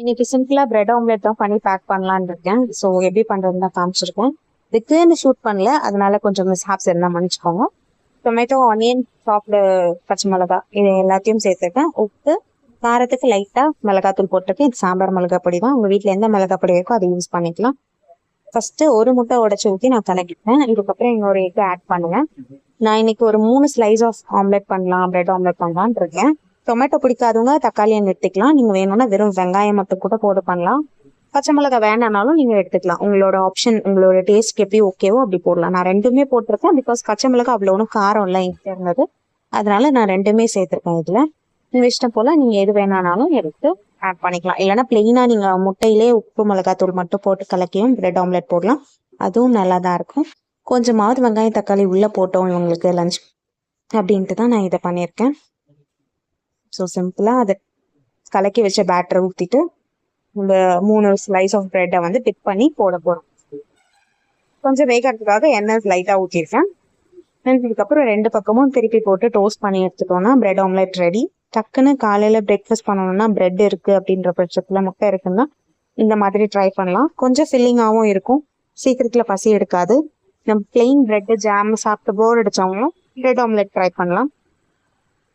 இன்னைக்கு சிம்பிளா bread omelette தான் பண்ணி பேக் பண்ணலான்னு இருக்கேன். ஸோ எப்படி பண்றதுன்னு தான் காமிச்சிருக்கேன். இதுக்குன்னு ஷூட் பண்ணல. அதனால கொஞ்சம் மிஸ் ஹாப்ஸ் இருந்தால் மன்னிச்சுக்கோங்க. டொமேட்டோ ஆனியன் சாப்பிட பச்சை மிளகா இது எல்லாத்தையும் சேர்த்துருக்கேன். உப்பு காரத்துக்கு லைட்டா மிளகாத்தூள் போட்டிருக்கேன். இது சாம்பார் மிளகா பொடி தான். உங்க வீட்டில் எந்த மிளகா பொடி இருக்கோ அதை யூஸ் பண்ணிக்கலாம். ஃபர்ஸ்ட் ஒரு முட்டை உடச்சி ஊற்றி நான் கலக்கிட்டேன் இதுக்கப்புறம் இன்னொரு எக் ஆட் பண்ணுவேன் நான் இன்னைக்கு ஒரு மூணு ஸ்லைஸ் ஆஃப் ஆம்லெட் பண்ணலாம். பிரெட் ஆம்லெட் பண்ணலாம்னு இருக்கேன். டொமேட்டோ பிடிக்காதவங்க தக்காளியை எடுத்துக்கலாம். நீங்கள் வேணும்னா வெறும் வெங்காயம் மட்டும் கூட போட்டு பண்ணலாம். பச்சை மிளகாய் வேணானாலும் நீங்கள் எடுத்துக்கலாம். உங்களோட ஆப்ஷன் உங்களோட டேஸ்ட் எப்படி ஓகேவோ அப்படி போடலாம். நான் ரெண்டுமே போட்டிருக்கேன். பிகாஸ் பச்சை மிளகாய் அவ்வளோ ஒன்றும் காரம் இல்லை என்கிட்ட இருந்தது. அதனால நான் ரெண்டுமே சேர்த்துருக்கேன் இதில். உங்க இஷ்டம் போல் நீங்கள் எது வேணானாலும் எடுத்து ஆட் பண்ணிக்கலாம். இல்லைன்னா பிளெயினாக நீங்கள் முட்டையிலே உப்பு மிளகாத்தூள் மட்டும் போட்டு கலக்கியும் பிரெட் ஆம்லெட் போடலாம். அதுவும் நல்லா தான் இருக்கும். கொஞ்சமாவது வெங்காயம் தக்காளி உள்ளே போட்டோம் இவங்களுக்கு லஞ்ச் அப்படின்ட்டு தான் நான் இதை பண்ணியிருக்கேன். ஸோ சிம்பிளாக அதை கலக்கி வச்ச பேட்டரை ஊற்றிட்டு இந்த மூணு ஸ்லைஸ் ஆஃப் ப்ரெட்டை வந்து டிப் பண்ணி போட போகிறோம் கொஞ்சம் வேகிறதுக்காக எண்ணெய் லைட்டாக ஊற்றிருக்கேன் இதுக்கப்புறம் ரெண்டு பக்கமும் திருப்பி போட்டு டோஸ்ட் பண்ணி எடுத்துட்டோம்னா பிரெட் ஆம்லெட் ரெடி டக்குன்னு காலையில் பிரேக்ஃபாஸ்ட் பண்ணணும்னா பிரெட் இருக்குது அப்படின்ற பட்சத்தில் முட்டை இருக்குன்னா இந்த மாதிரி ட்ரை பண்ணலாம். கொஞ்சம் ஃபில்லிங்காகவும் இருக்கும். சீக்கிரத்தில் பசி எடுக்காது. நம்ம பிளெயின் பிரெட் ஜாம் சாப்பிட்டு போர் அடித்தவங்களும் பிரெட் ஆம்லெட் ட்ரை பண்ணலாம்.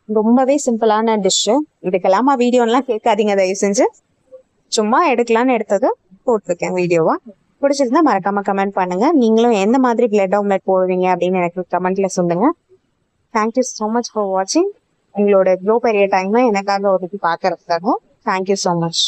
ரொம்பவே சிம்பிளான டிஷ்ஷு எடுக்கலாமா வீடியோலாம் கேட்காதீங்க தயவு செஞ்சு. சும்மா எடுக்கலாம்னு எடுத்தது போட்டிருக்கேன் வீடியோவா பிடிச்சிருந்தா மறக்காம கமெண்ட் பண்ணுங்க. நீங்களும் எந்த மாதிரி பிளட் ஆம்லெட் போடுவீங்க அப்படின்னு எனக்கு கமெண்ட்ல சொல்லுங்க. தேங்க்யூ ஸோ மச் ஃபார் வாட்சிங் உங்களோட இவ்வளோ பெரிய டைமை எனக்காக ஒதுக்கி பார்க்கறதுக்காகவும் தேங்க்யூ ஸோ மச்